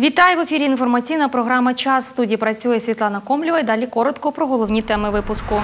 Вітаю в ефірі. Інформаційна програма Час В студії працює Світлана Комлєва. І далі коротко про головні теми випуску.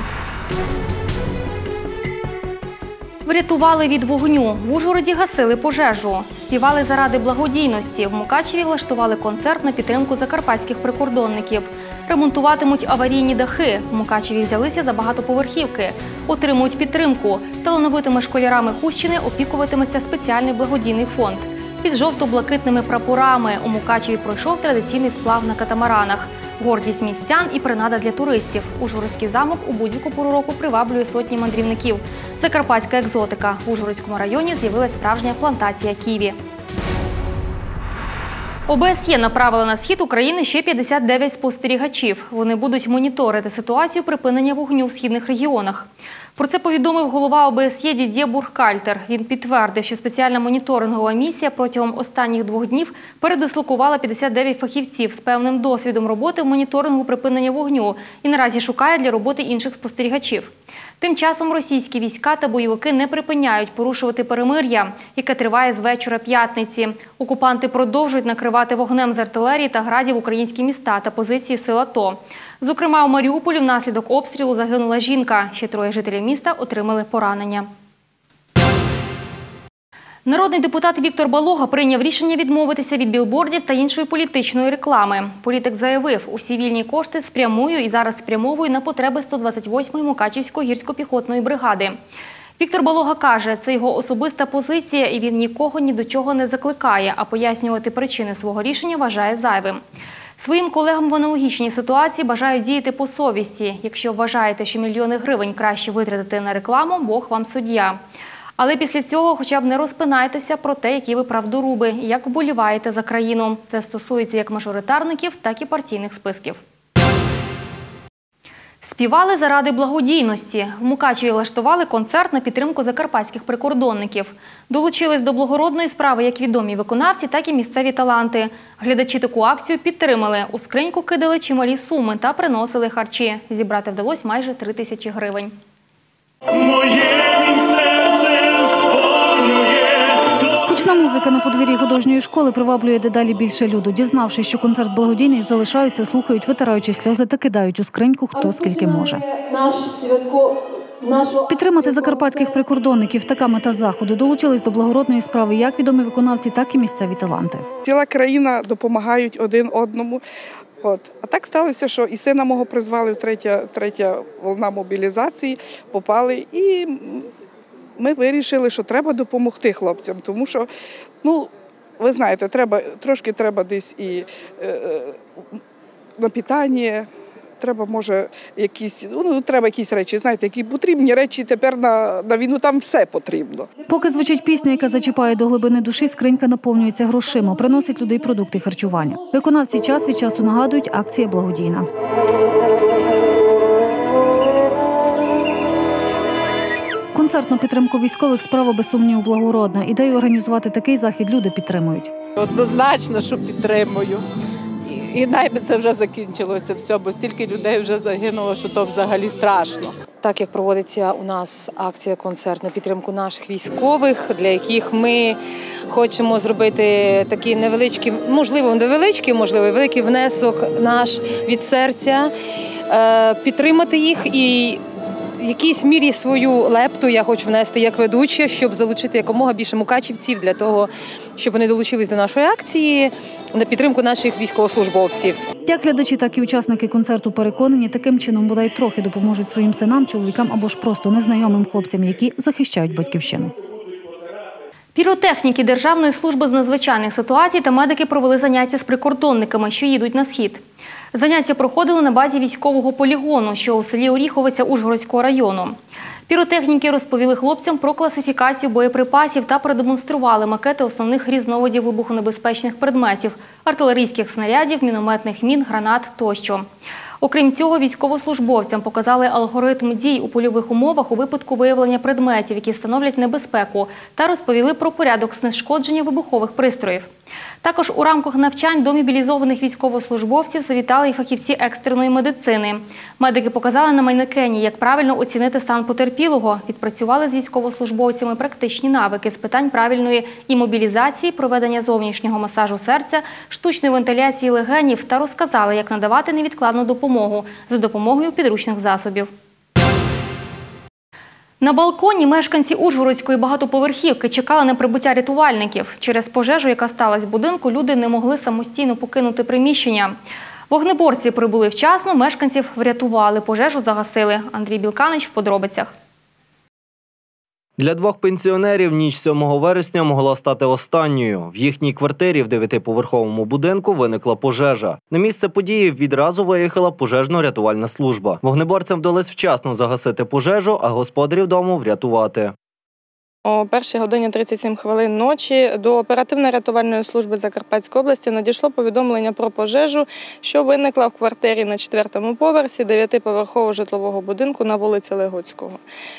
Врятували від вогню. В Ужгороді гасили пожежу. Співали заради благодійності. В Мукачеві влаштували концерт на підтримку закарпатських прикордонників. Ремонтуватимуть аварійні дахи. В Мукачеві взялися за багатоповерхівки. Отримують підтримку. Талановитими школярами Хущини опікуватиметься спеціальний благодійний фонд. Під жовто-блакитними прапорами у Мукачеві пройшов традиційний сплав на катамаранах. Гордість містян і принада для туристів. Ужгородський замок у будь-яку пору року приваблює сотні мандрівників. Закарпатська екзотика. В Ужгородському районі з'явилась справжня плантація ківі. ОБСЄ направила на схід України ще 59 спостерігачів. Вони будуть моніторити ситуацію припинення вогню в східних регіонах. Про це повідомив голова ОБСЄ Дідє Бурхкальтер. Він підтвердив, що спеціальна моніторингова місія протягом останніх двох днів передислокувала 59 фахівців з певним досвідом роботи в моніторингу припинення вогню і наразі шукає для роботи інших спостерігачів. Тим часом російські війська та бойовики не припиняють порушувати перемир'я, яке триває з вечора п'ятниці. Окупанти продовжують накривати вогнем з артилерії та градів українські міста та позиції сил АТО. Зокрема, у Маріуполі внаслідок обстрілу загинула жінка. Ще троє жителів міста отримали поранення. Народний депутат Віктор Балога прийняв рішення відмовитися від білбордів та іншої політичної реклами. Політик заявив, усі вільні кошти спрямую і зараз спрямовую на потреби 128-ї Мукачівської гірсько-піхотної бригади. Віктор Балога каже, це його особиста позиція, і він нікого ні до чого не закликає, а пояснювати причини свого рішення вважає зайвим. Своїм колегам в аналогічній ситуації бажають діяти по совісті. Якщо вважаєте, що мільйони гривень краще витратити на рекламу, Бог вам суддя. Але після цього хоча б не розпинайтеся про те, які ви правдоруби як вболіваєте за країну. Це стосується як мажоритарників, так і партійних списків. Співали заради благодійності. В Мукачеві влаштували концерт на підтримку закарпатських прикордонників. Долучились до благородної справи як відомі виконавці, так і місцеві таланти. Глядачі таку акцію підтримали. У скриньку кидали чималі суми та приносили харчі. Зібрати вдалося майже три тисячі гривень. Моє музика на подвір'ї художньої школи приваблює дедалі більше люду. Дізнавшись, що концерт благодійний, залишаються, слухають, витираючи сльози та кидають у скриньку хто скільки може. Наш святко Підтримати закарпатських прикордонників така мета заходу. Долучились до благородної справи як відомі виконавці, так і місцеві таланти. Ціла країна допомагають один одному. От. А так сталося, що і сина мого призвали в третя, третя волна мобілізації, попали. І ми вирішили, що треба допомогти хлопцям, тому що, ну, ви знаєте, треба, трошки треба десь і е, е, на питання. Треба, може, якісь, ну, треба якісь речі, знаєте, які потрібні речі тепер на, на війну, там все потрібно. Поки звучить пісня, яка зачіпає до глибини душі, скринька наповнюється грошима, приносить людей продукти харчування. Виконавці час від часу нагадують, акція благодійна. Концерт на підтримку військових справа без сумніву благородна. Ідею організувати такий захід люди підтримують. Однозначно, що підтримую. І, і найби це вже закінчилося все, бо стільки людей вже загинуло, що то взагалі страшно. Так як проводиться у нас акція концерт на підтримку наших військових, для яких ми хочемо зробити такий невеличкий, можливо, невеличкий, можливо, великий внесок наш від серця, е, підтримати їх і. В якійсь мірі свою лепту я хочу внести як ведуча, щоб залучити якомога більше мукачівців для того, щоб вони долучились до нашої акції на підтримку наших військовослужбовців. Як глядачі, так і учасники концерту переконані, таким чином бодай трохи допоможуть своїм синам, чоловікам або ж просто незнайомим хлопцям, які захищають батьківщину. Піротехніки Державної служби з надзвичайних ситуацій та медики провели заняття з прикордонниками, що їдуть на схід. Заняття проходили на базі військового полігону, що у селі Оріховиця Ужгородського району. Піротехніки розповіли хлопцям про класифікацію боєприпасів та продемонстрували макети основних різновидів вибухонебезпечних предметів – артилерійських снарядів, мінометних мін, гранат тощо. Окрім цього, військовослужбовцям показали алгоритм дій у польових умовах у випадку виявлення предметів, які становлять небезпеку, та розповіли про порядок знешкодження вибухових пристроїв. Також у рамках навчань до мобілізованих військовослужбовців завітали і фахівці екстреної медицини. Медики показали на майнекені, як правильно оцінити стан потерпілого, відпрацювали з військовослужбовцями практичні навики з питань правильної імобілізації, проведення зовнішнього масажу серця, штучної вентиляції легенів та розказали, як надавати невідкладну допомогу за допомогою підручних засобів. На балконі мешканці Ужгородської багатоповерхівки чекали на прибуття рятувальників. Через пожежу, яка сталася в будинку, люди не могли самостійно покинути приміщення. Вогнеборці прибули вчасно, мешканців врятували, пожежу загасили. Андрій Білканич в подробицях. Для двох пенсіонерів ніч 7 вересня могла стати останньою. В їхній квартирі в дев'ятиповерховому будинку виникла пожежа. На місце події відразу виїхала пожежно-рятувальна служба. Вогнеборцям вдалося вчасно загасити пожежу, а господарів дому врятувати. О першій годині 37 хвилин ночі до оперативно-рятувальної служби Закарпатської області надійшло повідомлення про пожежу, що виникла в квартирі на четвертому поверсі дев'ятиповерхового житлового будинку на вулиці Легоцького.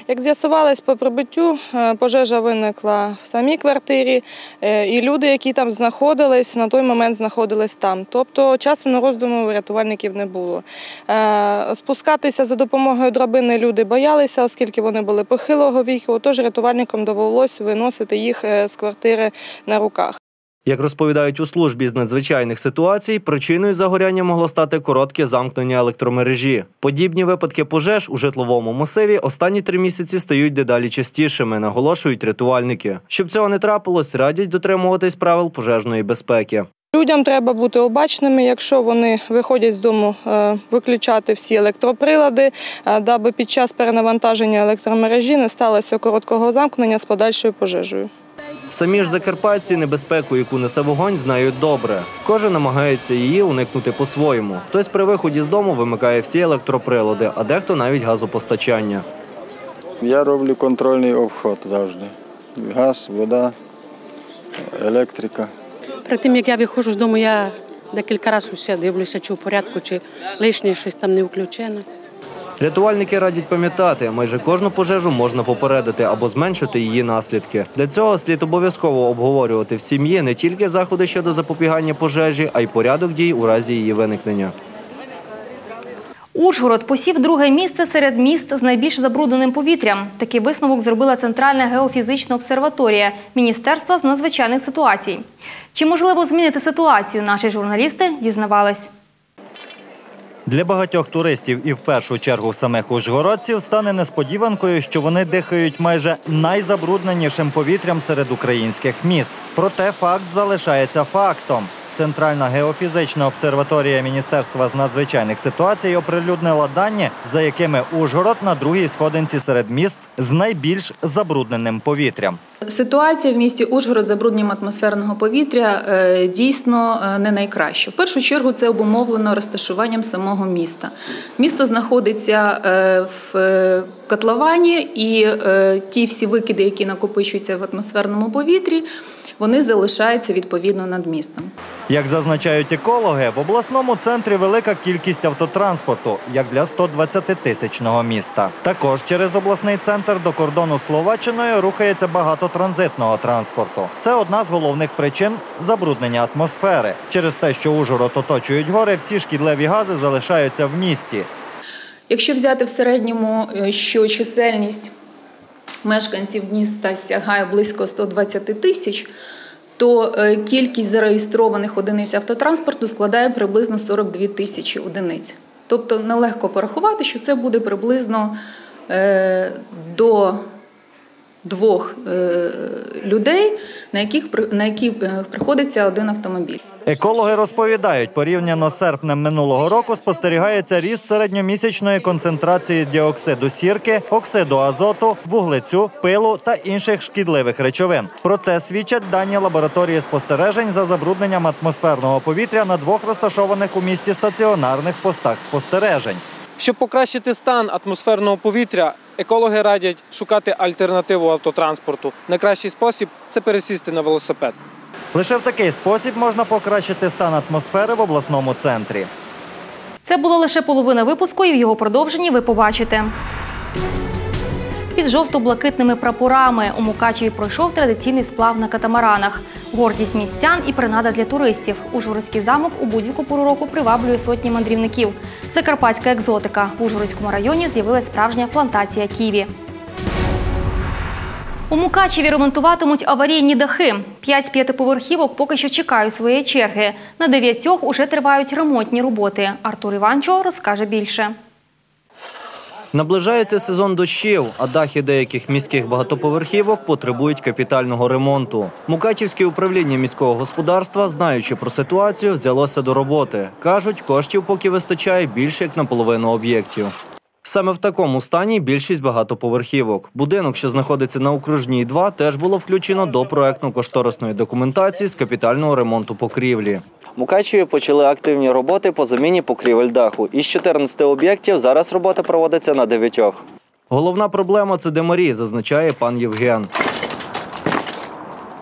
Як з'ясувалось по прибуттю, е, пожежа виникла в самій квартирі, е, і люди, які там знаходились, на той момент знаходились там. Тобто часу на роздуму рятувальників не було. Е, Спускатися за допомогою драбини люди боялися, оскільки вони були похилого віку, отож рятувальникам довелось виносити їх е, з квартири на руках. Як розповідають у службі з надзвичайних ситуацій, причиною загоряння могло стати коротке замкнення електромережі. Подібні випадки пожеж у житловому масиві останні три місяці стають дедалі частішими, наголошують рятувальники. Щоб цього не трапилось, радять дотримуватись правил пожежної безпеки. Людям треба бути обачними, якщо вони виходять з дому, е, виключати всі електроприлади, е, даби під час перенавантаження електромережі не сталося короткого замкнення з подальшою пожежею. Самі ж закарпатці небезпеку, яку несе вогонь, знають добре. Кожен намагається її уникнути по-своєму. Хтось при виході з дому вимикає всі електроприлади, а дехто навіть газопостачання. Я роблю контрольний обход завжди. Газ, вода, електрика. Перед тим, як я виходжу з дому, я декілька разів усе дивлюся, чи в порядку, чи лишнє щось там не включено. Рятувальники радять пам'ятати, майже кожну пожежу можна попередити або зменшити її наслідки. Для цього слід обов'язково обговорювати в сім'ї не тільки заходи щодо запобігання пожежі, а й порядок дій у разі її виникнення. Ужгород посів друге місце серед міст з найбільш забрудненим повітрям. Такий висновок зробила Центральна геофізична обсерваторія Міністерства з надзвичайних ситуацій. Чи можливо змінити ситуацію? Наші журналісти дізнавались. Для багатьох туристів і в першу чергу самих ужгородців стане несподіванкою, що вони дихають майже найзабрудненішим повітрям серед українських міст. Проте факт залишається фактом. Центральна геофізична обсерваторія Міністерства з надзвичайних ситуацій оприлюднила дані, за якими Ужгород на другій сходинці серед міст з найбільш забрудненим повітрям. Ситуація в місті Ужгород з забрудненням атмосферного повітря е, дійсно е, не найкраща. В першу чергу це обумовлено розташуванням самого міста. Місто знаходиться е, в котловані, і ті всі викиди, які накопичуються в атмосферному повітрі, вони залишаються відповідно над містом. Як зазначають екологи, в обласному центрі велика кількість автотранспорту, як для 120-тисячного міста. Також через обласний центр до кордону з Словаччиною рухається багато транзитного транспорту. Це одна з головних причин забруднення атмосфери. Через те, що Ужгород оточують гори, всі шкідливі гази залишаються в місті. Якщо взяти в середньому, е, що чисельність мешканців міста сягає близько 120 тисяч, то е, кількість зареєстрованих одиниць автотранспорту складає приблизно 42 тисячі одиниць. Тобто нелегко порахувати, що це буде приблизно е, до двох е, людей, на яких на які е, приходиться один автомобіль. Екологи розповідають, порівняно з серпнем минулого року спостерігається ріст середньомісячної концентрації діоксиду сірки, оксиду азоту, вуглецю, пилу та інших шкідливих речовин. Про це свідчать дані лабораторії спостережень за забрудненням атмосферного повітря на двох розташованих у місті стаціонарних постах спостережень. Щоб покращити стан атмосферного повітря, екологи радять шукати альтернативу автотранспорту. Найкращий спосіб це пересісти на велосипед. Лише в такий спосіб можна покращити стан атмосфери в обласному центрі. Це було лише половина випуску, і в його продовженні ви побачите. Під жовто-блакитними прапорами у Мукачеві пройшов традиційний сплав на катамаранах. Гордість містян і принада для туристів. Ужгородський замок у будь-яку пору року приваблює сотні мандрівників. Закарпатська екзотика. В Ужгородському районі з'явилась справжня плантація ківі. У Мукачеві ремонтуватимуть аварійні дахи. П'ять п'ятиповерхівок поки що чекають своєї черги. На дев'ятьох уже тривають ремонтні роботи. Артур Іванчо розкаже більше. Наближається сезон дощів, а дахи деяких міських багатоповерхівок потребують капітального ремонту. Мукачівське управління міського господарства, знаючи про ситуацію, взялося до роботи. Кажуть, коштів поки вистачає більше як на половину об'єктів. Саме в такому стані більшість багатоповерхівок. Будинок, що знаходиться на окружній 2, теж було включено до проектно-кошторисної документації з капітального ремонту покрівлі. Мукачеві почали активні роботи по заміні покрівель даху. Із 14 об'єктів зараз робота проводиться на 9. Головна проблема це демарі, зазначає пан Євген.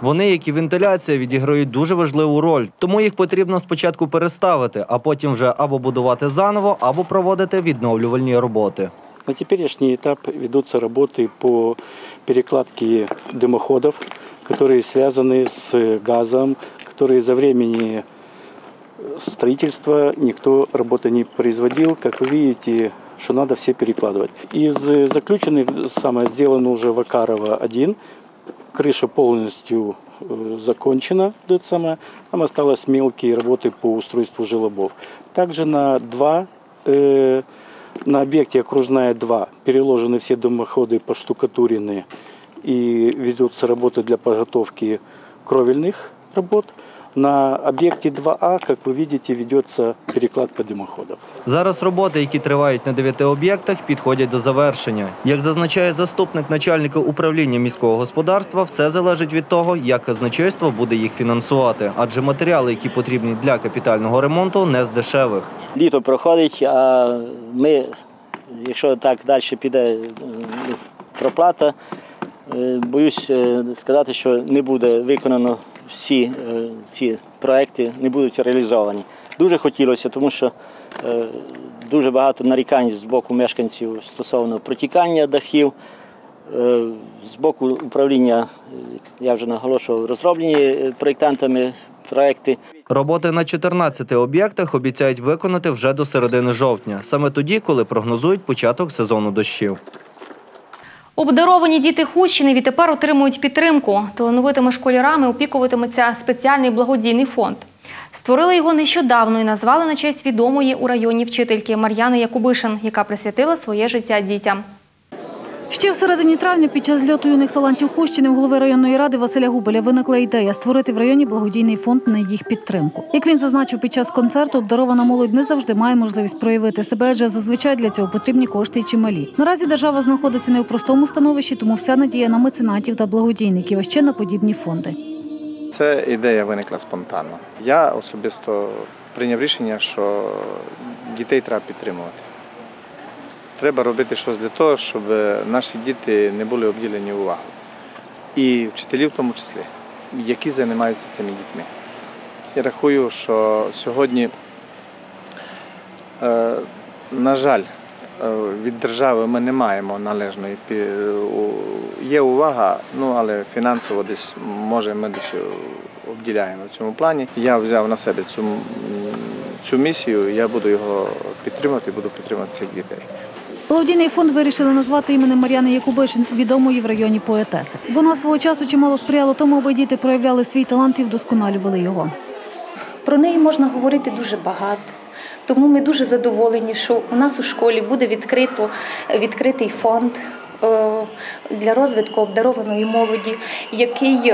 Вони, як і вентиляція, відіграють дуже важливу роль, тому їх потрібно спочатку переставити, а потім вже або будувати заново, або проводити відновлювальні роботи. На теперешний этап ведутся работы по перекладке дымоходов, которые связаны с газом, которые за времени строительства никто работы не производил. Как вы видите, что надо все перекладывать. Из заключенных самое сделано уже Вакарова 1. Крыша полностью э, закончена, это самое. Там осталось мелкие работы по устройству желобов. Также на 2 э, на объекте окружная 2 переложены все дымоходы поштукатурены и ведутся работы для подготовки кровельных работ. На объекте 2А, как вы видите, ведется перекладка дымоходов. Зараз роботи, які тривають на дев'яти об'єктах, підходять до завершення. Як зазначає заступник начальника управління міського господарства, все залежить від того, як казначейство буде їх фінансувати, адже матеріали, які потрібні для капітального ремонту, не з дешевих. Літо проходить, а ми, якщо так далі піде е, проплата, е, боюсь е, сказати, що не буде виконано всі е, ці проекти, не будуть реалізовані. Дуже хотілося, тому що е, дуже багато нарікань з боку мешканців стосовно протікання дахів. Е, З боку управління, я вже наголошував, розроблені проєктантами проекти. Роботи на 14 об'єктах обіцяють виконати вже до середини жовтня, саме тоді, коли прогнозують початок сезону дощів. Обдаровані діти Хущини відтепер отримують підтримку. Талановитими школярами опікуватиметься спеціальний благодійний фонд. Створили його нещодавно і назвали на честь відомої у районі вчительки Мар'яни Якубишин, яка присвятила своє життя дітям. Ще в середині травня під час зльоту юних талантів Хущини у голови районної ради Василя Губеля виникла ідея створити в районі благодійний фонд на їх підтримку. Як він зазначив під час концерту, обдарована молодь не завжди має можливість проявити себе, адже зазвичай для цього потрібні кошти й чималі. Наразі держава знаходиться не у простому становищі, тому вся надія на меценатів та благодійників, а ще на подібні фонди. Це ідея виникла спонтанно. Я особисто прийняв рішення, що дітей треба підтримувати. Треба робити щось для того, щоб наші діти не були обділені увагою. І вчителі в тому числі, які займаються цими дітьми. Я рахую, що сьогодні, е, на жаль, е, від держави ми не маємо належної є увага, ну але фінансово десь може ми десь обділяємо в цьому плані. Я взяв на себе цю, цю місію, я буду його підтримувати, буду підтримувати цих дітей. Благодійний фонд вирішили назвати іменем Мар'яни Якубишин, відомої в районі поетеси. Вона свого часу чимало сприяла тому, аби діти проявляли свій талант і вдосконалювали його. Про неї можна говорити дуже багато. Тому ми дуже задоволені, що у нас у школі буде відкрито, відкритий фонд е, для розвитку обдарованої молоді, який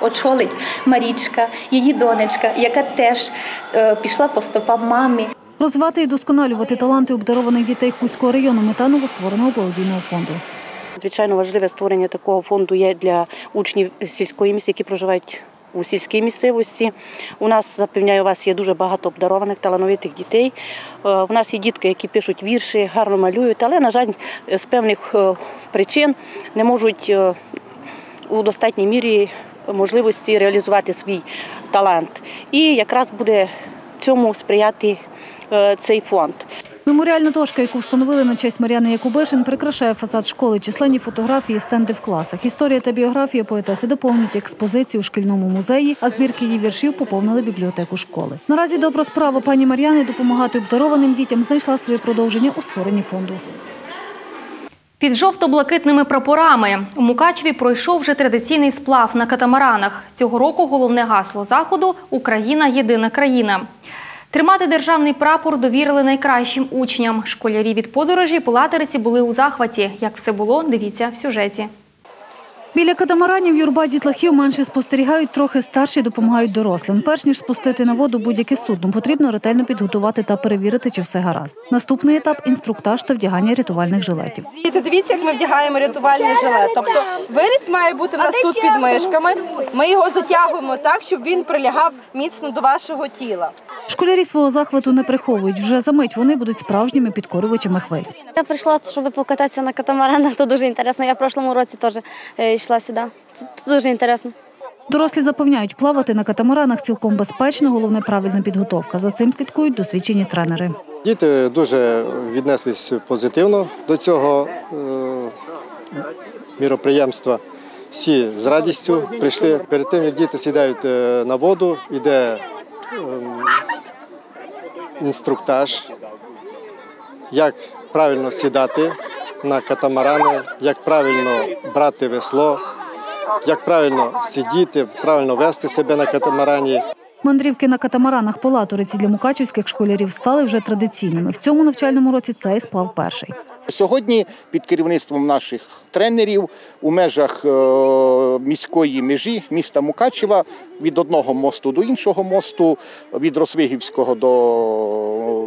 очолить Марічка, її донечка, яка теж е, пішла по стопам мамі. Розвивати і досконалювати таланти обдарованих дітей Хуського району мета новоствореного благодійного фонду. Звичайно, важливе створення такого фонду є для учнів сільської місії, які проживають у сільській місцевості. У нас запевняю вас є дуже багато обдарованих талановитих дітей. Е, У нас є дітки, які пишуть вірші, гарно малюють, але, на жаль, з певних е, причин не можуть е, у достатній мірі можливості реалізувати свій талант. І якраз буде цьому сприяти е, цей фонд. Меморіальна дошка, яку встановили на честь Мар'яни Якубишин, прикрашає фасад школи, численні фотографії, стенди в класах. Історія та біографія поетеси доповнюють експозицію у шкільному музеї, а збірки її віршів поповнили бібліотеку школи. Наразі добра справа пані Мар'яни допомагати обдарованим дітям знайшла своє продовження у створенні фонду. Під жовто-блакитними прапорами у Мукачеві пройшов вже традиційний сплав на катамаранах. Цього року головне гасло заходу Україна єдина країна. Тримати державний прапор довірили найкращим учням. Школярі від подорожі по латериці були у захваті. Як все було, дивіться в сюжеті. Біля катамаранів юрба дітлахів менше спостерігають, трохи старші допомагають дорослим. Перш ніж спустити на воду будь-яке судно, потрібно ретельно підготувати та перевірити, чи все гаразд. Наступний етап інструктаж та вдягання рятувальних жилетів. Діти, дивіться, як ми вдягаємо рятувальний жилет. Тобто виріс має бути в нас тут під мишками. Ми його затягуємо так, щоб він прилягав міцно до вашого тіла. Школярі свого захвату не приховують. Вже за мить вони будуть справжніми підкорювачами хвиль. Я прийшла, щоб покататися на катамаранах, то дуже інтересно. Я в прошлому році теж е, йшла сюди. Це дуже інтересно. Дорослі запевняють, плавати на катамаранах цілком безпечно, головне правильна підготовка. За цим слідкують досвідчені тренери. Діти дуже віднеслись позитивно до цього е, міроприємства. Всі з радістю прийшли. Перед тим, як діти сідають е, на воду, йде ем, інструктаж, як правильно сідати на катамарани, як правильно брати весло, як правильно сидіти, правильно вести себе на катамарані. Мандрівки на катамаранах по латориці для мукачівських школярів стали вже традиційними. В цьому навчальному році цей сплав перший. Сьогодні під керівництвом наших тренерів у межах е, міської межі міста Мукачева від одного мосту до іншого мосту, від Росвигівського до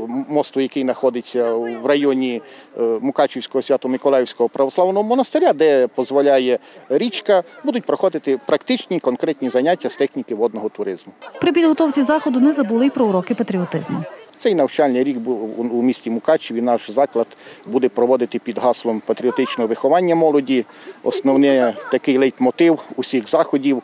мосту, який знаходиться в районі е, Мукачівського Свято-Миколаївського православного монастиря, де дозволяє річка, будуть проходити практичні конкретні заняття з техніки водного туризму. При підготовці заходу не забули й про уроки патріотизму. Цей навчальний рік у- місті Мукачеві. Наш заклад буде проводити під гаслом патріотичного виховання молоді. Основний такий лейтмотив усіх заходів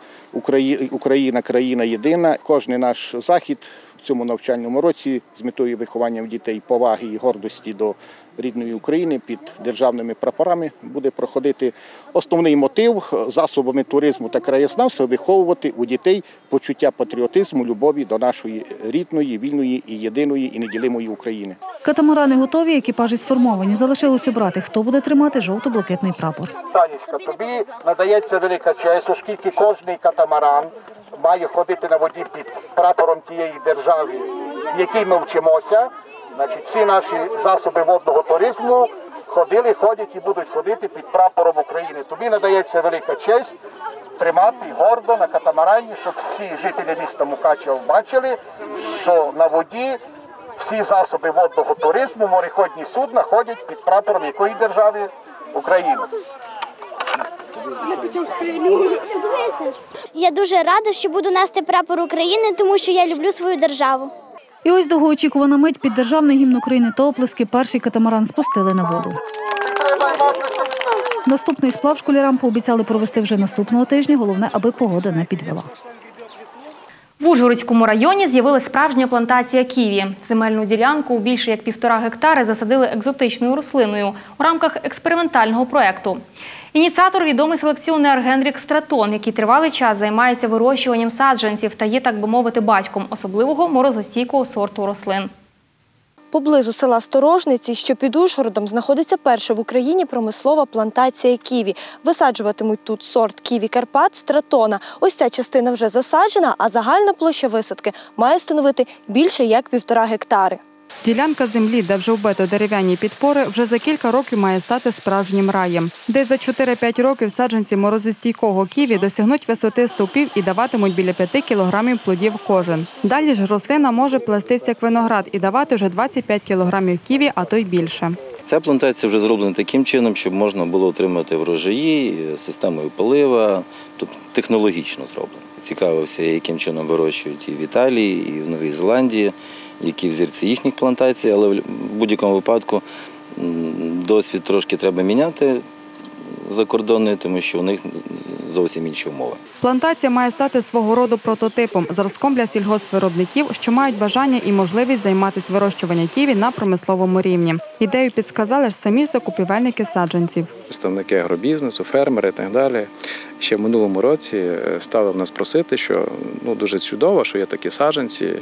Україна, країна єдина. Кожний наш захід в цьому навчальному році з метою виховання дітей поваги і гордості до рідної України під державними прапорами буде проходити основний мотив засобами туризму та краєзнавства виховувати у дітей почуття патріотизму, любові до нашої рідної, вільної і єдиної і неділимої України. Катамарани готові, екіпажі сформовані. Залишилось обрати, хто буде тримати жовто-блакитний прапор. Танечка, тобі надається велика честь, оскільки кожний катамаран має ходити на воді під прапором тієї держави, в якій ми вчимося. Значить, всі наші засоби водного туризму ходили, ходять і будуть ходити під прапором України. Тобі надається велика честь тримати гордо на катамарані, щоб всі жителі міста Мукачева бачили, що на воді всі засоби водного туризму, мореходні судна ходять під прапором якої держави України. Я дуже рада, що буду нести прапор України, тому що я люблю свою державу. І ось довгоочікувана мить під державний гімн України та оплески перший катамаран спустили на воду. Наступний сплав школярам пообіцяли провести вже наступного тижня. Головне, аби погода не підвела. В Ужгородському районі з'явилась справжня плантація ківі. Земельну ділянку у більше як півтора гектари засадили екзотичною рослиною у рамках експериментального проекту. Ініціатор відомий селекціонер Генрік Стратон, який тривалий час займається вирощуванням саджанців та є, так би мовити, батьком особливого морозостійкого сорту рослин. Поблизу села Сторожниці, що під Ужгородом, знаходиться перша в Україні промислова плантація ківі. Висаджуватимуть тут сорт ківі Карпат стратона. Ось ця частина вже засаджена, а загальна площа висадки має становити більше як півтора гектари. Ділянка землі, де вже вбито дерев'яні підпори, вже за кілька років має стати справжнім раєм. Десь за 4-5 років саджанці морозостійкого ківі досягнуть висоти стовпів і даватимуть біля 5 кілограмів плодів кожен. Далі ж рослина може плестись як виноград і давати вже 25 кілограмів ківі, а то й більше. Ця плантація вже зроблена таким чином, щоб можна було отримати врожаї е, системою полива, тобто технологічно зроблено. Цікавився, яким чином вирощують і в Італії, і в Новій Зеландії, які взірці їхніх плантацій, але в будь-якому випадку досвід трошки треба міняти закордонний, тому що у них зовсім інші умови. Плантація має стати свого роду прототипом, зразком для сільгоспвиробників, що мають бажання і можливість займатися вирощуванням ківі на промисловому рівні. Ідею підсказали ж самі закупівельники саджанців. Представники агробізнесу, фермери і так далі. Ще в минулому році е, стали в нас просити, що ну дуже чудово, що є такі саджанці.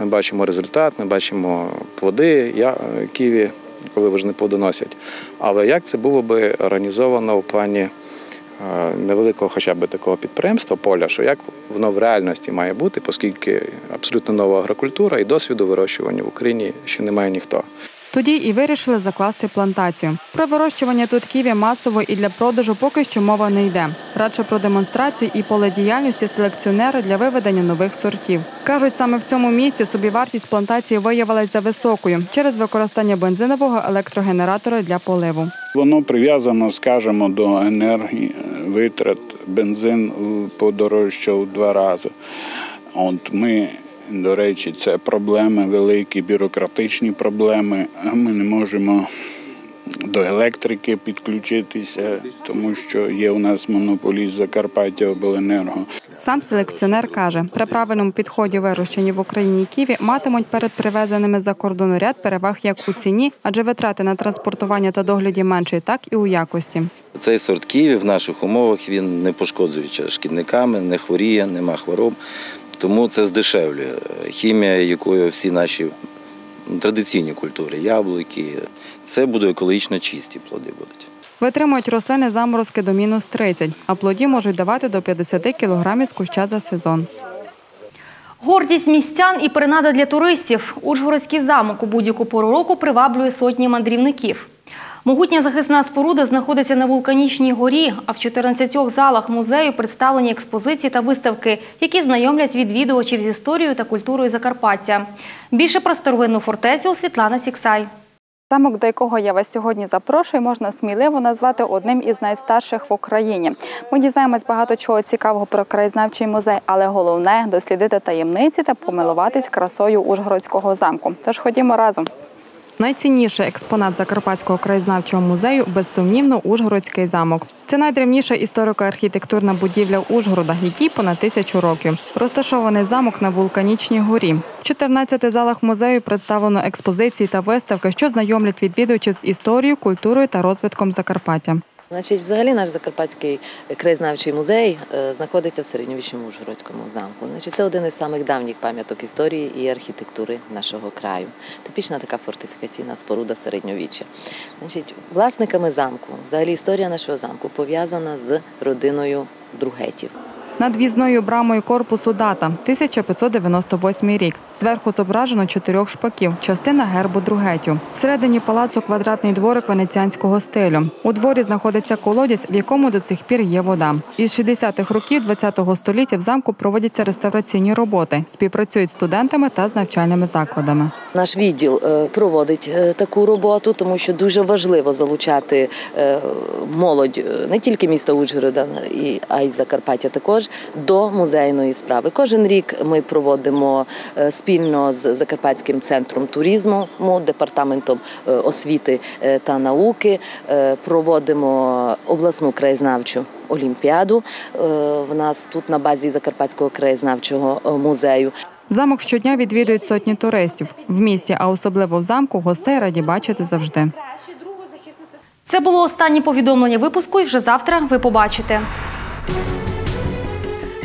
Ми бачимо результат, ми бачимо плоди я, е, ківі, коли вже не плодоносять. Але як це було би організовано в плані е, невеликого хоча б такого підприємства поля, що як воно в реальності має бути, оскільки абсолютно нова агрокультура і досвіду вирощування в Україні ще немає ніхто. Тоді і вирішили закласти плантацію. Про вирощування тут ківі масово і для продажу поки що мова не йде. Радше про демонстрацію і поле діяльності селекціонери для виведення нових сортів. Кажуть, саме в цьому місці собівартість плантації виявилась за високою через використання бензинового електрогенератора для поливу. Воно прив'язано, скажімо, до енергії витрат. Бензин подорожчав два рази. От ми, до речі, це проблеми великі, бюрократичні проблеми. Ми не можемо до електрики підключитися, тому що є у нас монополіст Закарпаття Обленерго. Сам селекціонер каже, при правильному підході вирощені в Україні ківі матимуть перед привезеними за кордону ряд переваг як у ціні, адже витрати на транспортування та догляді менші, так і у якості. Цей сорт ківі в наших умовах він не пошкоджується шкідниками, не хворіє, нема хвороб. Тому це здешевлює хімія, якою всі наші традиційні культури, яблуки. Це буде екологічно чисті плоди будуть. Витримують рослини заморозки до мінус 30, а плоді можуть давати до 50 кілограмів з куща за сезон. Гордість містян і принада для туристів. Ужгородський замок у будь-яку пору року приваблює сотні мандрівників. Могутня захисна споруда знаходиться на вулканічній горі, а в 14 залах музею представлені експозиції та виставки, які знайомлять відвідувачів з історією та культурою Закарпаття. Більше про старовинну фортецю Світлана Сіксай. Замок, до якого я вас сьогодні запрошую, можна сміливо назвати одним із найстарших в Україні. Ми дізнаємось багато чого цікавого про краєзнавчий музей, але головне дослідити таємниці та помилуватись красою Ужгородського замку. Тож ходімо разом. Найцінніший експонат Закарпатського краєзнавчого музею безсумнівно Ужгородський замок. Це найдревніша історико-архітектурна будівля Ужгорода, якій понад тисячу років. Розташований замок на вулканічній горі. В 14 залах музею представлено експозиції та виставки, що знайомлять відвідувачів з історією, культурою та розвитком Закарпаття. Значить, взагалі наш Закарпатський краєзнавчий музей е, знаходиться в середньовічному Ужгородському замку. Значить, це один із самих давніх пам'яток історії і архітектури нашого краю. Типічна така фортифікаційна споруда середньовіччя. Значить, власниками замку, взагалі історія нашого замку пов'язана з родиною Другетів. Над в'їзною брамою корпусу дата 1598 рік. Зверху зображено чотирьох шпаків, частина гербу Другетю. Всередині палацу квадратний дворик венеціанського стилю. У дворі знаходиться колодязь, в якому до цих пір є вода. Із 60-х років ХХ століття в замку проводяться реставраційні роботи, співпрацюють з студентами та з навчальними закладами. Наш відділ е, проводить е, таку роботу, тому що дуже важливо залучати е, молодь не тільки міста Ужгорода, а й Закарпаття також до музейної справи. Кожен рік ми проводимо е, спільно з Закарпатським центром туризму, департаментом е, освіти е, та науки. Проводимо обласну краєзнавчу олімпіаду. В нас тут на базі Закарпатського краєзнавчого музею. Замок щодня відвідують сотні туристів. В місті, а особливо в замку, гостей раді бачити завжди. Це було останнє повідомлення випуску, і вже завтра ви побачите.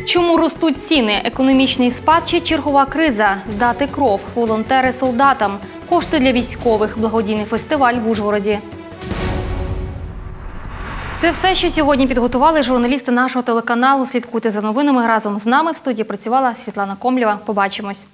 Чому ростуть ціни? Економічний спад чи чергова криза? Здати кров, волонтери солдатам, кошти для військових, благодійний фестиваль в Ужгороді. Це все, що сьогодні підготували журналісти нашого телеканалу. Слідкуйте за новинами разом з нами. В студії працювала Світлана Комлєва. Побачимось.